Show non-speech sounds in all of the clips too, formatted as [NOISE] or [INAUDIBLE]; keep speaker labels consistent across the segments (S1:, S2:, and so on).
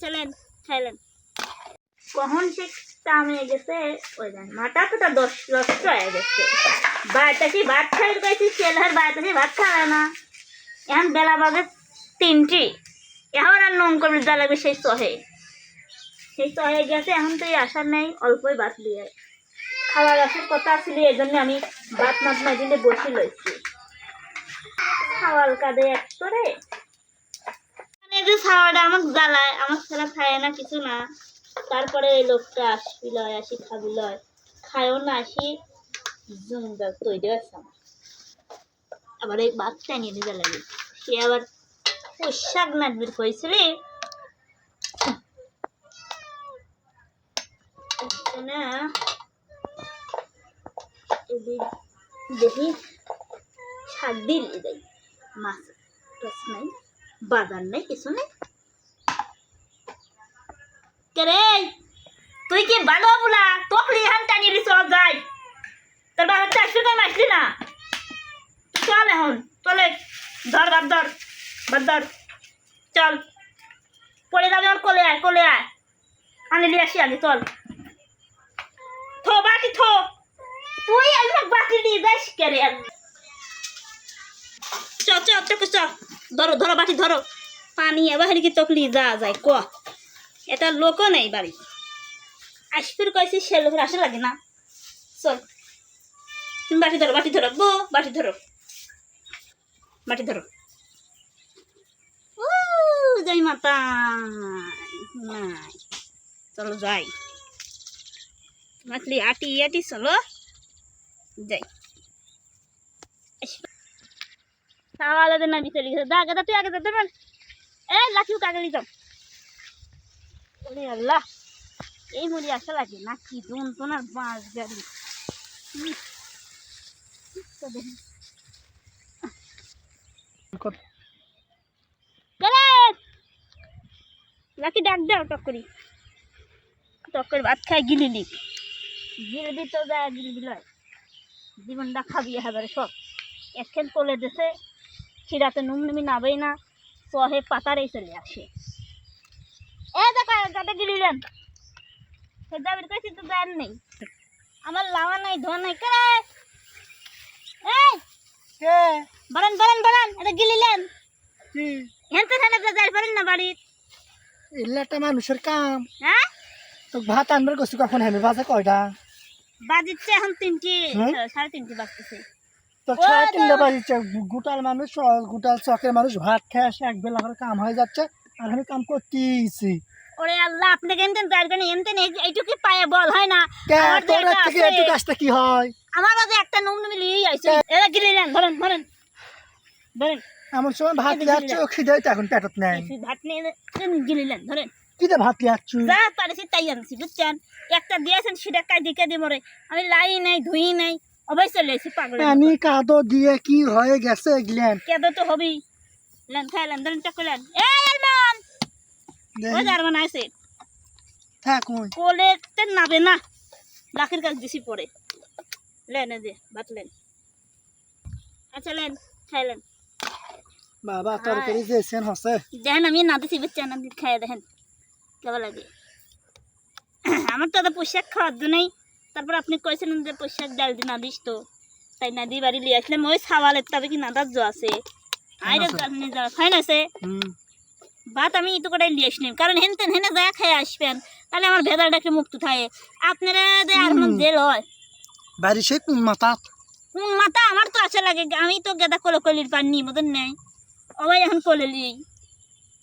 S1: আচ্ছা লেন খাইলেন কখন সে কাম গেছে, ওই দেন মাটা তো তার দশ নষ্ট হয়ে গেছে। বাড়িতে কি ভাত খাই গেছি ছেলের বাড়িতে কি ভাত খাবে না? এখন বেলা বাজে তিনটি। এখন আর নং করে যা লাগবে, সেই সহে সেই সহে গেছে, এখন তো এই আসার নেই, অল্পই ভাত দিয়ে। খাবার আসার কথা ছিল, এই জন্য আমি ভাত মাত না দিলে বসে লইছি খাওয়াল কাঁদে এক করে মানে যে খাওয়াটা আমাকে জ্বালায় ছেলে খায় না কিছু না। তারপরে ওই লোকটা আসবি লয় আসি খাবি লয় খায়ও না, আসি জমদার তৈরি আছে আমার। আবার এই বাচ্চা নিয়ে দিতে লাগে সে আবার পোশাক নাচবির করেছিলি না দেখি শাক দিয়ে যাই মাছ টাছ নাই বাজার নেই, কিছু নেই। রে? তুই কি ভালো বলা? তোকে এখান টানিয়ে দিছ যাই। তোর বাবা চারশো টাকা আসলি না চল এখন চলে ধর বাদ ধর বাদ ধর। চল। পড়ে যাবে আমার কোলে আয় কোলে আয়। আনি আসি আগে, চল। থো, বাটি থো। তুই একদম বাটি দিয়ে যাস কে রে? চ চ চ। ধরো ধরো, বাটি ধরো। পানি এবার কি তকলি যা যায়, ক। এটা লোকও নেই বাড়ি। আসফির কয়েছি সে লোকের আসা লাগে না। চল। তুমি বাটি ধরো বাটি ধরো। বো, বাটি ধরো। বাটি ধরো। ও যাই মাতা। চলো যাই। মাছলি আটি আটি চলো। যাই। দেন না ভিতরে গেছে। দা গেদা তুই আগে দেবেন এ লাখিও কাগে লিতাম ওরে আল্লাহ, এই মুড়ি আসা লাগে না কি দুন তোনার বাঁশ গাড়ি লাকি ডাক দাও টক করি। টক করে ভাত খাই গিলিলি গিলবি তো যা গিলবি লয় জীবনটা খাবি এবারে সব। একখান কোলে দেশে খিরাতে নুম নুমি নাবেই না সহে পাতারেই চলে আসে। এ দেখা গিলিলেন তো নেই। আমার লাওয়া নাই ধোয়া এই
S2: কে
S1: এটা গিলিলেন
S2: কি?
S1: হেনতে থানে তো পারেন না বাড়ি
S2: এগুলো মানুষের কাম।
S1: হ্যাঁ?
S2: তো ভাত আনবার করছি কখন হেমে বাজে কয়টা?
S1: বাজিচ্ছে এখন তিনটি
S2: হুম?
S1: সাড়ে তিনটি বাজতেছে।
S2: তো ছয় তিনটা বাজিচ্ছে গোটাল মানুষ গোটাল চকের মানুষ ভাত খেয়ে আসে এক বেলা করে কাম হয়ে যাচ্ছে। আর আমি কাম করতেইছি
S1: ওরে আল্লাহ আপনাকে এনতেন তার কারণে এনতেন এই- এইটুকু পায়ে বল হয় না? আমার একটা
S2: থেকে
S1: আছে,
S2: একটু কাজটা কি হয়?
S1: আমারও যে একটা নুম নুমি লিয়েই আইছে এরা ধরেন ধরেন। ধরেন।
S2: সময় ভাত লিয়াচ্ছ খিদে তো এখন পেটত নেই।
S1: ভাত নিয়ে গিলিলেন ধরেন।
S2: কি দে ভাত লিয়াচ্ছ?
S1: যা পারেছি তাই আনছি বুঝছেন? একটা দিয়েছেন সেটা কাই দিকে দিয়ে মরে আমি লাই নাই ধুই নাই অবশ্য এসেছি পাগল
S2: পানি কাদো দিয়ে কি হয়ে গেছে এগুলেন
S1: কেদো তো হবেই। লেন খাইলেন ধরেন টাকলেন এই আলমান ওই জারমান আছে।
S2: থাক ওই
S1: কোলেতে নাবে না। লাখের কাজ বেশি পড়ে লেন যে ভাত লেন। আচ্ছা লেন খাইলেন
S2: বাবা তরকারি দিয়েছেন হসে।
S1: দেখেন আমি না দিছি বুঝছেন আপনি খাইয়ে দেখেন। কেমন লাগে? আমার তো পোশাক খাওয়ার জন্যই তারপর আপনি কইছিলেন যে পোশাক ডাল দি না দিস তো। তাই না দিয়ে বাড়ি লিয়ে আসলাম। ওই সাওয়ালের তবে কি না দাজ্য আছে? আইরে
S2: আছে?
S1: আপনি যা ফাইন আছে।
S2: হুম।
S1: ভাত আমি একটু কটাই লিয়ে আসলাম কারণ হেনতেন হেনে যা খেয়ে আসবেন। তাহলে আমার ভেদারটাকে মুক্ত থাকে। আপনারা যে আর মন জেল হয়?
S2: বাড়ি সে কোন মাথা?
S1: কোন মাথা? আমার তো আশা লাগে। আমি তো গেদা কোলে কলির পানি মতন নেই। অবাই এখন কলে লিই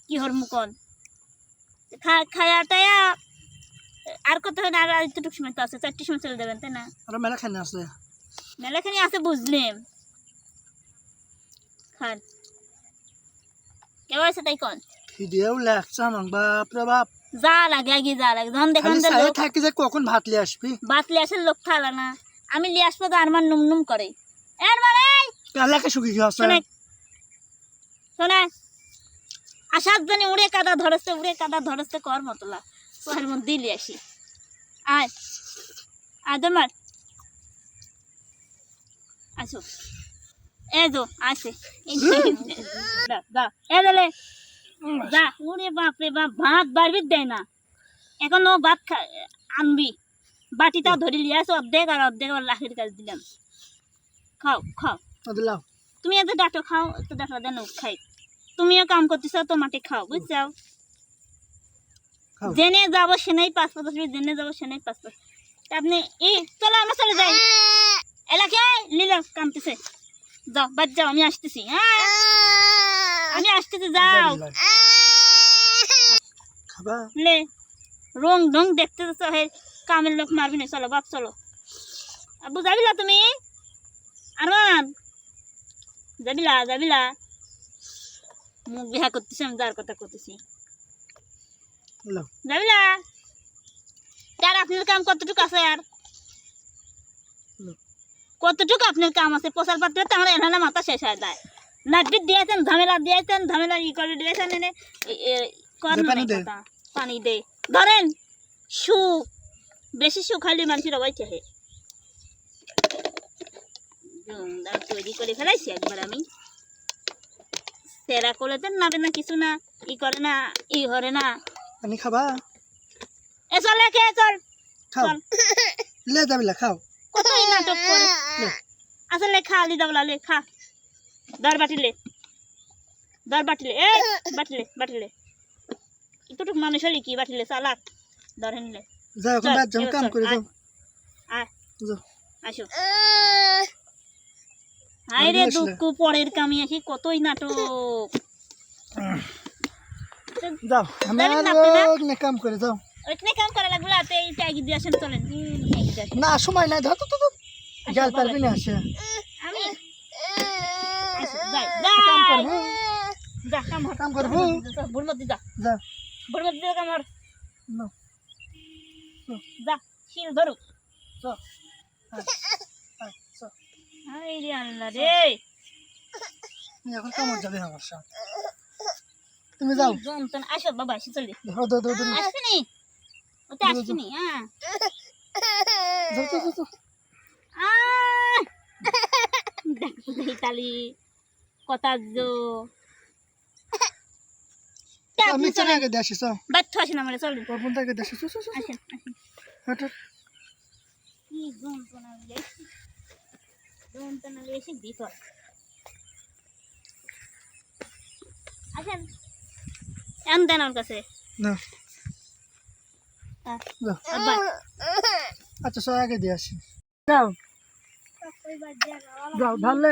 S1: কি হর মুকন? খায়া টায়া আর কত হয় না আর একটু সময় তো আছে? চারটি সময় চলে দেবেন তাই না?
S2: আরও মেলা খানে আছে।
S1: মেলাখানি আছে বুঝলেম খান। কেউ আছে তাই কন?
S2: খিদেও লাগছে আমার বাপরে বাপ
S1: যা লাগে আগে যা লাগে যখন দেখেন
S2: খালি
S1: লোক
S2: থাকি যে কখন ভাত লিয়ে আসবি।
S1: বাতলে আসে লোক থালা না। আমি লিয়ে আসব তো আর আমার নুম নুম করে এর মানে
S2: এলাকা শুকি কি আছে
S1: শোনে আসার জন্য উড়ে কাদা ধরছে উড়ে কাদা ধরছে কর মতলা। সোহের মধ্যে দিলি আসি। আয় আয় তোমার। আসো। [LAUGHS] এ দো আসে। এ দিলে যা ওরে বাপ রে বাপ ভাত বাড়বি দেয় না। এখনও ভাত খা- আনবি। বাটিটাও ধরে লিয়ে আসো অর্ধেক আর অর্ধেক আবার লাখির কাজ দিলাম। খাও খাও। তুমি এত ডাটো খাও এত ডাটো দেন খাই। তুমিও কাম করতেছ তো মাঠে খাও বুঝছাও। জেনে যাব সেনেই পাঁচ পাঁচ জেনে যাব সেনেই পাঁচ পাঁচ আপনি ই চলো আমরা চলে যাই। এলাকায় লিলাম কামতেছে। যাও বাদ যাও আমি আসতেছি হ্যাঁ? আমি আসতেছি যাও।
S2: খাবা?
S1: লে রং ঢং দেখতে তো হে কামের লোক মারবি না চলো বাপ চলো। আব্বু যাবিলা তুমি? আরমান? যাবিলা যাবিলা? মুখ বিহা করতেছি আমি যার কথা করতেছি যাবিলা? তার আপনার কাম কতটুকু আছে আর কতটুকু আপনার কাম আছে? প্রচার পাত্রে তো আমার এনালা মাথা শেষ হয়ে যায়। নাটবিট দিয়েছেন ঝামেলা দিয়েছেন ঝামেলা ই করে দিয়েছেন এনে। কর। কথা। পানি দে। ধরেন সুখ বেশি সুখ খাইলে মানুষের অবাই চাহে। তৈরি করে ফেলাইছি একবার আমি। সেরা করলে তো নাবে না কিছু না ই করে না ই করে না।
S2: পানি খাবা?
S1: এ চল লেখে চল।
S2: খাও।
S1: চল।
S2: লে যাবিলা খাও।
S1: কতই নাটক করে? আসলে খা আলি দাবলা লে খা। দর বাটিলে। দর বাটিলে এ বাটিলে বাটিলে। এতটুকু মানুষ হলি কি বাটিলে? চালাক ধরে নিলে
S2: যাও এখন রাত যাও কাম করে যাও
S1: আয়।
S2: যাও
S1: আসো। হায় রে? দুঃখ পরের কামি আসি কতই নাটক।
S2: যাও আমি
S1: যাবেন না।
S2: কাম করে যাও।
S1: ওইখানে কাম করা লাগল রাতে এই ট্যাগি দিয়ে আসেন চলেন।
S2: না সময় নাই ধর তো তো গেল পারবি না আসো,
S1: যাই,
S2: কাম। করব।
S1: যা, কাম হর।
S2: কাম করব।
S1: বুড়ির মধ্যে যা।
S2: যা।
S1: বুড়ির মধ্যে যা, কাম হর।
S2: না।
S1: যা শিল ধরো।
S2: আয়, চল।
S1: হায় রে আল্লাহ রে।
S2: এখন কামড় যাবে আমার সাথে। তুমি যাও।
S1: আসো বাবা আসি চলে
S2: ধরো ধরো
S1: হ্যাঁ
S2: যাও যাও, যাও, যাও।
S1: আহ! তালি। কথা জো
S2: আমি চলে আগে দিয়ে আসি চল।
S1: বাচ্চ আসেন আমার চল
S2: তোর বোন আগে দিয়ে আসি চল, চল, চল, চল।
S1: আসেন আসেন।
S2: হাঁট, হাঁট।
S1: কি যন্ত্রণা লেগেছে যন্ত্রণা লেগেছে ভিতর আসেন। এন দেন আমার কাছে।
S2: না। আচ্ছা চল আগে দিয়ে আসি। যাও। যাও ধরলে